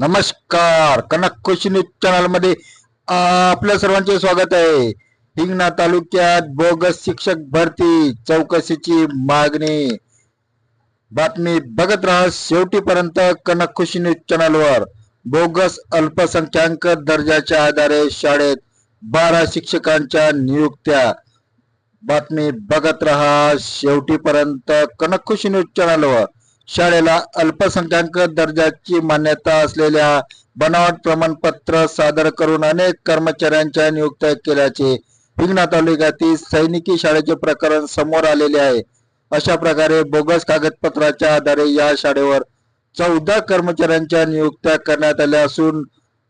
नमस्कार. कनक खुशी न्यूज चॅनलमध्ये आपल्या सर्वांचे स्वागत आहे. हिंगणा तालुक्यात बोगस शिक्षक भरती चौकशीची मागणी. बातमी बघत राहा शेवटीपर्यंत कनक खुशी न्यूज चॅनलवर. बोगस अल्पसंख्याक दर्जाच्या आधारे शाळेत बारा शिक्षकांच्या नियुक्त्या. बातमी बघत राहा शेवटीपर्यंत कनक खुशी न्यूज चॅनलवर. शाळेला अल्पसंख्याक दर्जाची मान्यता असलेल्या बनावट प्रमाणपत्र सादर करून अनेक कर्मचाऱ्यांच्या नियुक्त्या केल्याचे हिंगणा तालुक्यातील सैनिकी शाळेचे प्रकरण समोर आलेले आहे. अशा प्रकारे बोगस कागदपत्राच्या आधारे या शाळेवर चौदा कर्मचाऱ्यांच्या नियुक्त्या करण्यात आल्या असून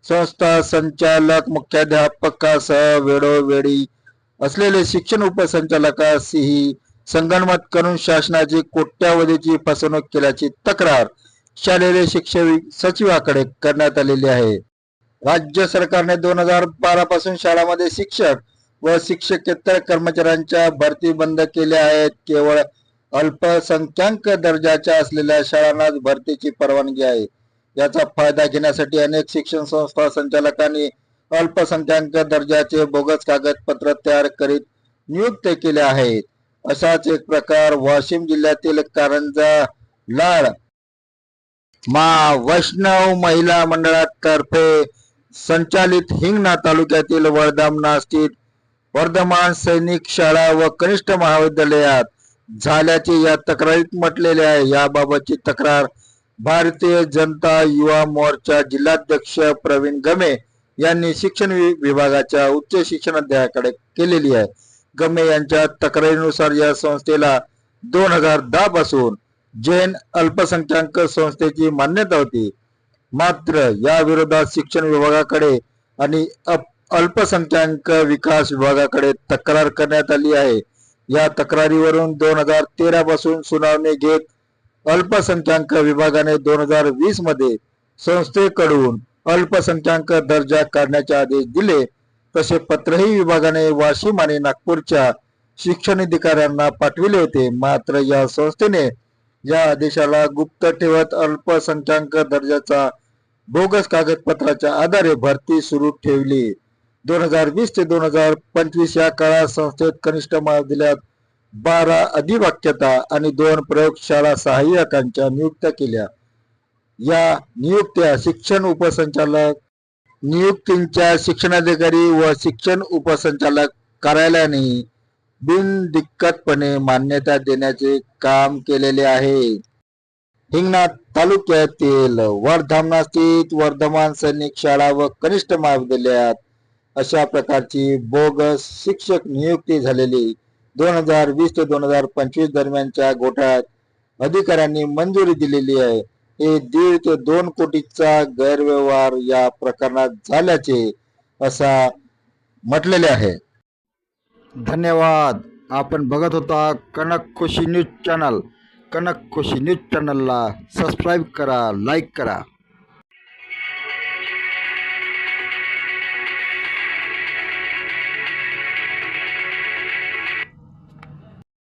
संस्था संचालक मुख्याध्यापकासह वेळोवेळी असलेले शिक्षण उपसंचालकासही संगणमत करून शासनाची कोट्यावधीची फसवणूक केल्याची तक्रार शालेय शिक्षण सचिवाकडे करण्यात आलेली आहे. राज्य सरकारने दोन हजार बारा पासून शाळांमध्ये शिक्षक व शिक्षकेतर कर्मचाऱ्यांच्या भरती बंद केल्या आहेत. केवळ अल्पसंख्याक दर्जाच्या असलेल्या शाळांनाच भरतीची परवानगी आहे. याचा फायदा घेण्यासाठी अनेक शिक्षण संस्था संचालकांनी अल्पसंख्याक दर्जाचे बोगस कागदपत्र तयार करीत नियुक्त केले आहेत. असाच एक प्रकार वाशिम जिल्ह्यातील कारंजा लाड मा वैष्णव महिला मंडळातर्फे संचालित हिंगणा तालुक्यातील वर्धमान स्थित वर्धमान सैनिक शाळा व कनिष्ठ महाविद्यालयात झाल्याचे या तक्रारीत म्हटलेले आहे. याबाबतची तक्रार भारतीय जनता युवा मोर्चा जिल्हाध्यक्ष प्रवीण गमे यांनी शिक्षण विभागाच्या उच्च शिक्षण अध्यायाकडे केलेली आहे. गमे यांच्या तक्रारीनुसार या संस्थेला दोन हजार दहा पासून जैन अल्पसंख्याक संस्थेची मान्यता होती. मात्र या विरोधात शिक्षण विभागाकडे आणि अल्पसंख्याक विकास विभागाकडे तक्रार करण्यात आली आहे. या तक्रारीवरून दोन हजार तेरा पासून सुनावणी घेत अल्पसंख्याक विभागाने दोन हजार वीसमध्ये संस्थेकडून अल्पसंख्याक दर्जा काढण्याचे आदेश दिले. तसे पत्रही विभागाने वाशिम आणि नागपूरच्या शिक्षण अधिकाऱ्यांना पाठविले होते. मात्र या संस्थेने या आदेशाला गुप्त ठेवत अल्पसंख्याक दर्जाचा बोगस कागदपत्राच्या आधारे भरती सुरू ठेवली. दोन हजार वीस ते दोन हजार पंचवीस या काळात संस्थेत कनिष्ठ महाविद्यालयात बारा अधिवाक्यता आणि दोन प्रयोगशाळा सहाय्यकांच्या नियुक्त्या केल्या. या नियुक्त्या शिक्षण उपसंचालक नियुक्तींच्या शिक्षणाधिकारी व शिक्षण उपसंचालक कार्यालयाने बिनदिक्कतपणे मान्यता देण्याचे काम केलेले आहे. हिंगणा तालुक्यातील वर्धामना स्थित वर्धमान सैनिक शाळा व कनिष्ठ महाविद्यालयात अशा प्रकारची बोगस शिक्षक नियुक्ती झालेली दोन हजार वीस ते दोन हजार पंचवीस दरम्यानच्या घोटाळ्यात अधिकाऱ्यांनी मंजुरी दिलेली आहे. हे दीड ते दोन कोटीचा गैरव्यवहार या प्रकरणात झाल्याचे असा म्हटलेले आहे. धन्यवाद. आपण बघत होता Kanak Khushi news channel. Kanak Khushi news चॅनलला सबस्क्राईब करा लाईक करा.